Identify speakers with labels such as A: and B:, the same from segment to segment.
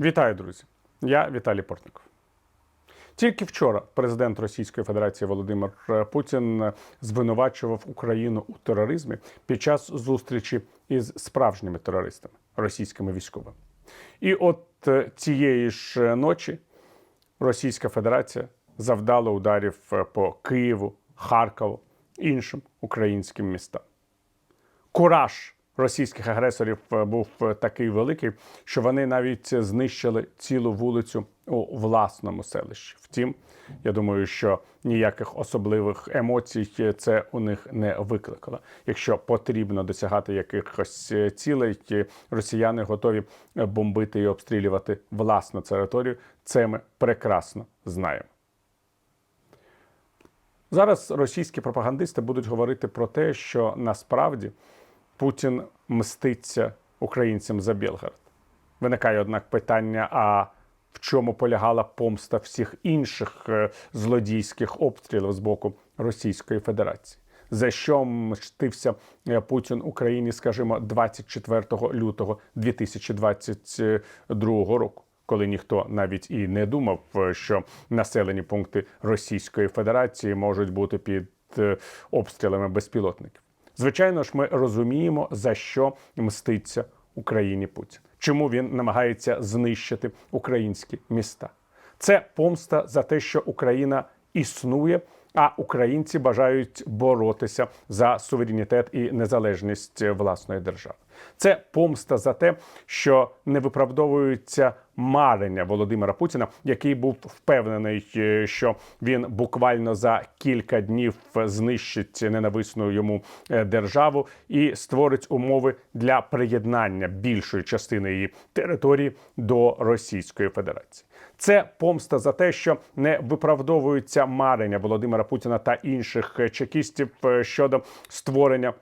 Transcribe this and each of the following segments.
A: Вітаю, друзі! Я Віталій Портников. Тільки вчора президент Російської Федерації Володимир Путін звинувачував Україну у тероризмі під час зустрічі із справжніми терористами, російськими військовими. І от е, цієї ж ночі Російська Федерація завдала ударів е, по Києву, Харкову, іншим українським містам. Кураж російських агресорів е, був е, такий великий, що вони навіть знищили цілу вулицю у власному селищі. Втім, я думаю, що ніяких особливих емоцій це у них не викликало. Якщо потрібно досягати якихось е, цілей, росіяни готові бомбити і обстрілювати власну територію. Це ми прекрасно знаємо. Зараз російські пропагандисти будуть говорити про те, що насправді Путін мститься українцям за Білгород. Виникає, однак, питання: а в чому полягала помста всіх інших е, злодійських обстрілів з боку Російської Федерації? За що мстився е, Путін Україні, скажімо, 24 лютого 2022 року? Коли ніхто навіть і не думав, е, що населені пункти Російської Федерації можуть бути під обстрілами безпілотників. Звичайно ж, ми розуміємо, за що мститься Україні Путін, чому він намагається знищити українські міста. Це помста за те, що Україна існує, а українці бажають боротися за суверенітет і незалежність власної держави. Це помста за те, що не виправдовуються марення Володимира Путіна, який був впевнений, е, що він буквально за кілька днів знищить ненависну йому е, державу і створить умови для приєднання більшої частини її території до Російської Федерації. Це помста за те, що не виправдовуються марення Володимира Путіна та інших е, чекістів щодо створення.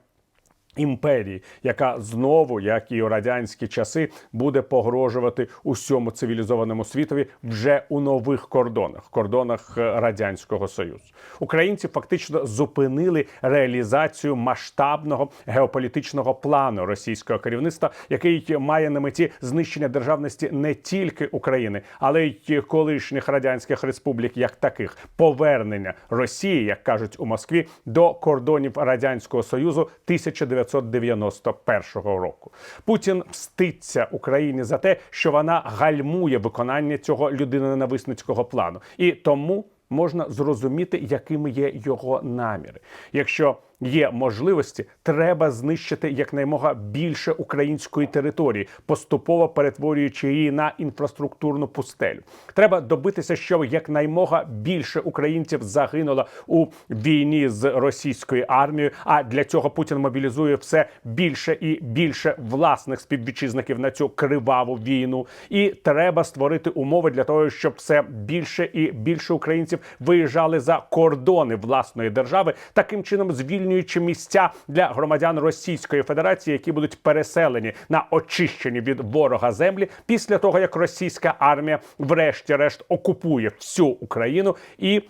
A: Імперії, яка знову, як і у радянські часи, буде погрожувати усьому цивілізованому світові вже у нових кордонах кордонах е, радянського союзу. Українці фактично зупинили реалізацію масштабного геополітичного плану російського керівництва, який має на меті знищення державності не тільки України, але й колишніх радянських республік, як таких повернення Росії, як кажуть у Москві, до кордонів радянського союзу 1990 1991 року. Путін мститься Україні за те, що вона гальмує виконання цього людиноненависницького плану, і тому можна зрозуміти, якими є його наміри. Якщо є можливості, треба знищити якнаймога більше української території, поступово перетворюючи її на інфраструктурну пустелю. Треба добитися, щоб якнаймога більше українців загинуло у війні з російською армією. А для цього Путін мобілізує все більше і більше власних співвітчизників на цю криваву війну. І треба створити умови для того, щоб все більше і більше українців виїжджали за кордони власної держави, таким чином звільнюючи звільнюючи місця для громадян Російської Федерації, які будуть переселені на очищені від ворога землі після того, як російська армія, врешті-решт, окупує всю Україну і.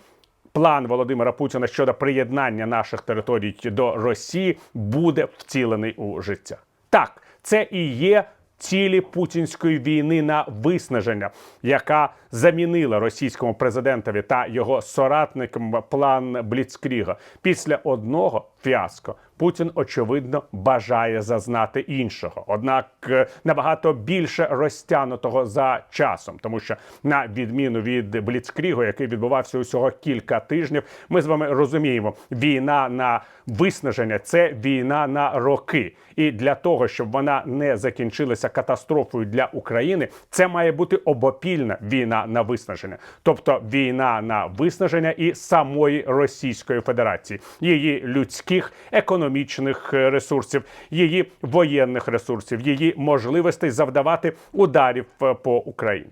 A: План Володимира Путіна щодо приєднання наших територій до Росії буде втілений у життя. Так, це і є цілі путінської війни на виснаження, яка замінила російському президентові та його соратникам план Бліцкріга після одного фіаско. Путін очевидно бажає зазнати іншого, однак е, набагато більше розтягнутого за часом, тому що на відміну від Бліцкрігу, який відбувався усього кілька тижнів, ми з вами розуміємо, війна на виснаження це війна на роки, і для того, щоб вона не закінчилася катастрофою для України, це має бути обопільна війна на виснаження, тобто війна на виснаження і самої Російської Федерації, її людських економічних е, ресурсів, її воєнних ресурсів, її можливостей завдавати ударів е, по Україні.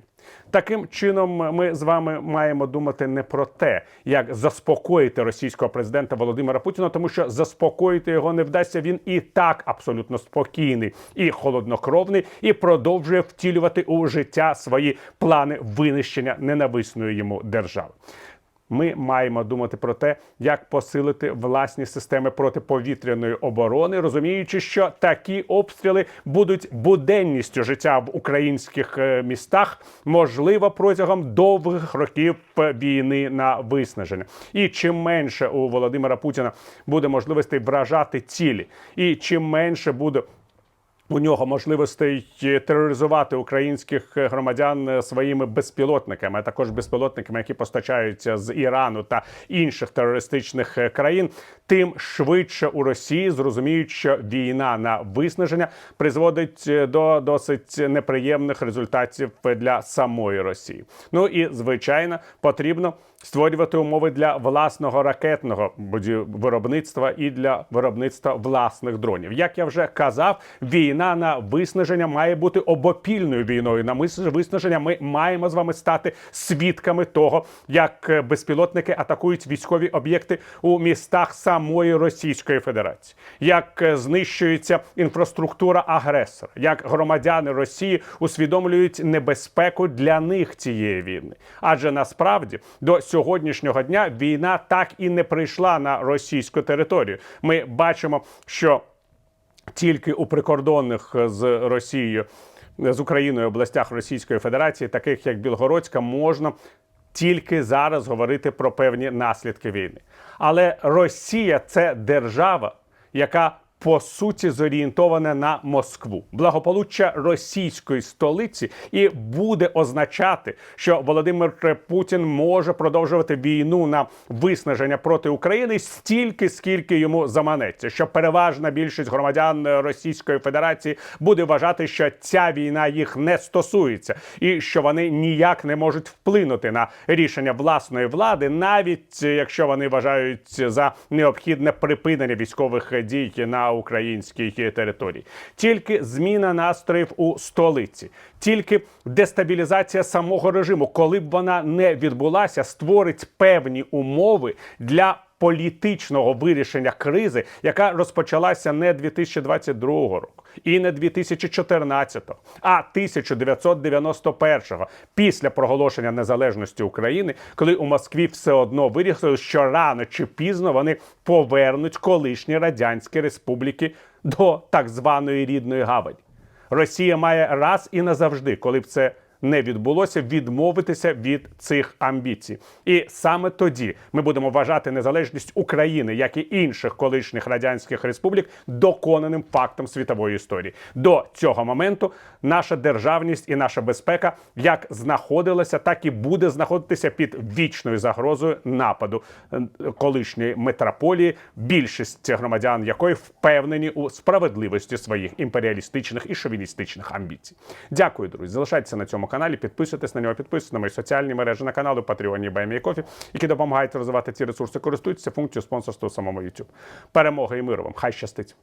A: Таким чином, ми з вами маємо думати не про те, як заспокоїти російського президента Володимира Путіна, тому що заспокоїти його не вдасться. Він і так абсолютно спокійний і холоднокровний, і продовжує втілювати у життя свої плани винищення ненависної йому держави. Ми маємо думати про те, як посилити власні системи протиповітряної оборони, розуміючи, що такі обстріли будуть буденністю життя в українських е, містах, можливо, протягом довгих років війни на виснаження. І чим менше у Володимира Путіна буде можливостей вражати цілі, і чим менше буде у нього можливостей тероризувати українських громадян е, своїми безпілотниками, а також безпілотниками, які постачаються з Ірану та інших терористичних е, країн, тим швидше у Росії зрозуміють, що війна на виснаження призводить е, до досить неприємних результатів для самої Росії. Ну і звичайно потрібно. Створювати умови для власного ракетного виробництва і для виробництва власних дронів. Як я вже казав, війна на виснаження має бути обопільною війною. На виснаження ми маємо з вами стати свідками того, як е, безпілотники атакують військові об'єкти у містах самої Російської Федерації, як е, знищується інфраструктура агресора, як громадяни Росії усвідомлюють небезпеку для них цієї війни. Адже насправді до сьогоднішнього дня війна так і не прийшла на російську територію. Ми бачимо, що тільки у прикордонних з Росією з Україною областях Російської Федерації, таких як Білгородська, можна. Тільки зараз говорити про певні наслідки війни. Але Росія це держава, яка по суті зорієнтована на Москву. Благополуччя російської столиці і буде означати, що Володимир Путін може продовжувати війну на виснаження проти України стільки, скільки йому заманеться. Що переважна більшість громадян Російської Федерації буде вважати, що ця війна їх не стосується, і що вони ніяк не можуть вплинути на рішення власної влади, навіть якщо вони вважають за необхідне припинення військових дій на українській території. Тільки зміна настроїв у столиці, тільки дестабілізація самого режиму, коли б вона не відбулася, створить певні умови для. Політичного вирішення кризи, яка розпочалася не 2022 року і не 2014, а 1991 після проголошення незалежності України, коли у Москві все одно вирішили, що рано чи пізно вони повернуть колишні радянські республіки до так званої рідної гавані. Росія має раз і назавжди, коли б це не відбулося, відмовитися від цих амбіцій. І саме тоді ми будемо вважати незалежність України, як і інших колишніх радянських республік, доконаним фактом світової історії. До цього моменту наша державність і наша безпека як знаходилася, так і буде знаходитися під вічною загрозою нападу е, колишньої метрополії, більшість громадян якої впевнені у справедливості своїх імперіалістичних і шовіністичних амбіцій. Дякую, друзі. Залишайтеся на цьому каналі, підписуйтесь на нього, підписуйтесь на мої соціальні мережі на канали Patreon Баймі Кофі, які допомагають розвивати ці ресурси. Користуйтеся функцією спонсорства у самому YouTube. Перемоги і миру вам! Хай щастить!